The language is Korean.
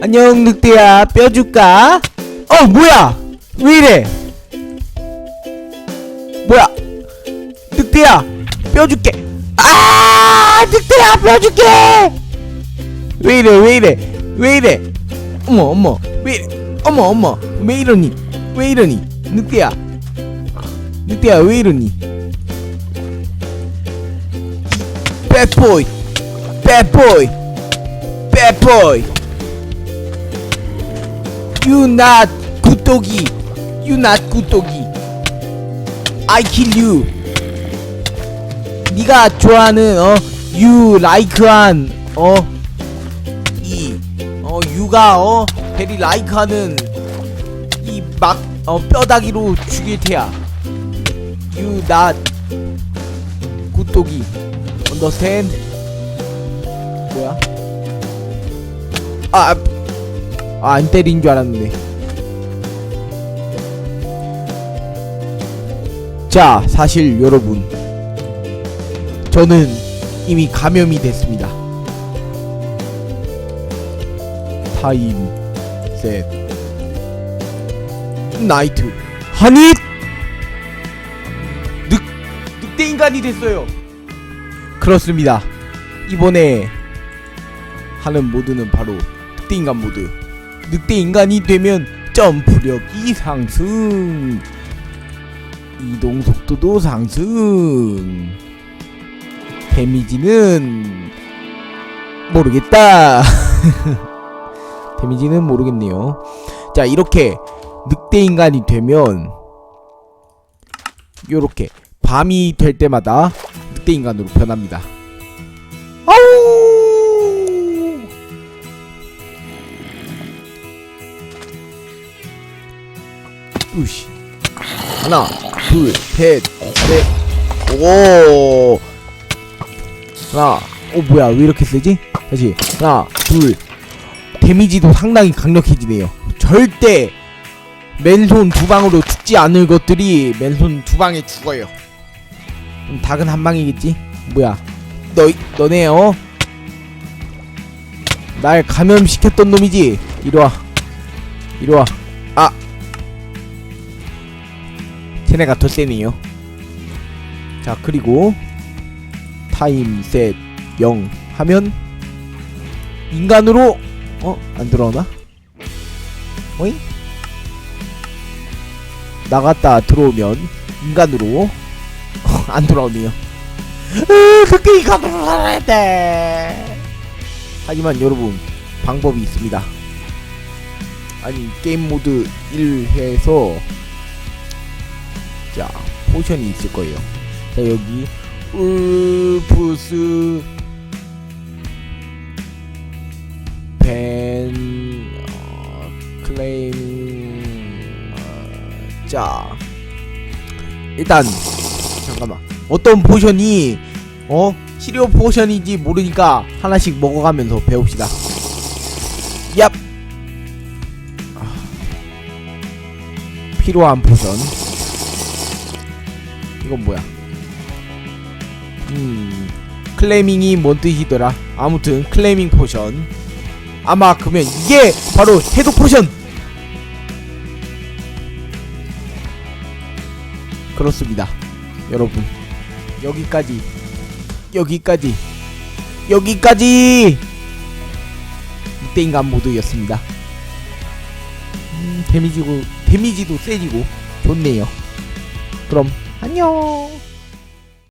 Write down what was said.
안녕 늑대야. 뼈 줄까? 어 뭐야? 왜 이래? 뭐야? 늑대야 뼈 줄게. 아 늑대야 뼈 줄게! 왜 이래 왜 이래? 왜 이래? 어머 어머. 왜 이래? 어머 어머. 왜 이러니? 왜 이러니? 늑대야. 늑대야 왜 이러니? 배보이 배보이 배보이 굿독이 You not 굿독이. I kill you. 네가 좋아하는 어 You like한 어이 어 유가 어 베리 라이크하는 이 막 어 뼈다귀로 죽일 테야. You not 굿독이. Understand 뭐야? 아 아, 안 때린 줄 알았는데. 자, 사실 여러분. 저는 이미 감염이 됐습니다. 타임, 셋, 나이트. 한잇! 늑, 늑대 인간이 됐어요. 그렇습니다. 이번에 하는 모드는 바로 늑대 인간 모드. 늑대 인간이 되면 점프력이 상승. 이동 속도도 상승. 데미지는 모르겠다. 데미지는 모르겠네요. 자 이렇게 늑대 인간이 되면 요렇게 밤이 될 때마다 늑대 인간으로 변합니다 으시. 하나 둘셋넷오! 하나 어 뭐야 왜 이렇게 세지? 다시. 하나 둘. 데미지도 상당히 강력해지네요. 절대 맨손 두 방으로 죽지 않을 것들이 맨손 두 방에 죽어요. 그럼 닭은 한 방이겠지? 뭐야. 너 너네 어? 날 감염시켰던 놈이지? 이리와. 이리와 아 쟤네가 더 세네요 자 그리고 타임 셋 0 하면 인간으로 어? 안 들어오나? 어잉? 나갔다 들어오면 인간으로 안 돌아오네요 그게 인간으로 살아야 돼 하지만 여러분 방법이 있습니다 아니 게임 모드 1회에서 자 포션이 있을 거예요. 자 여기 울프스 벤 어, 클레임 어, 자 일단 잠깐만. 어떤 포션이 어? 치료 포션인지 모르니까 하나씩 먹어가면서 배웁시다. 얍! 아, 필요한 포션 이건 뭐야? 음 클레밍이 뭔 뜻이더라? 아무튼 클레밍 포션. 아마 그러면 이게 바로 해독 포션! 그렇습니다 여러분. 여기까지. 여기까지. 여기까지! 늑대인간 모드였습니다. 음, 데미지고 데미지도 세지고 좋네요. 그럼 안녕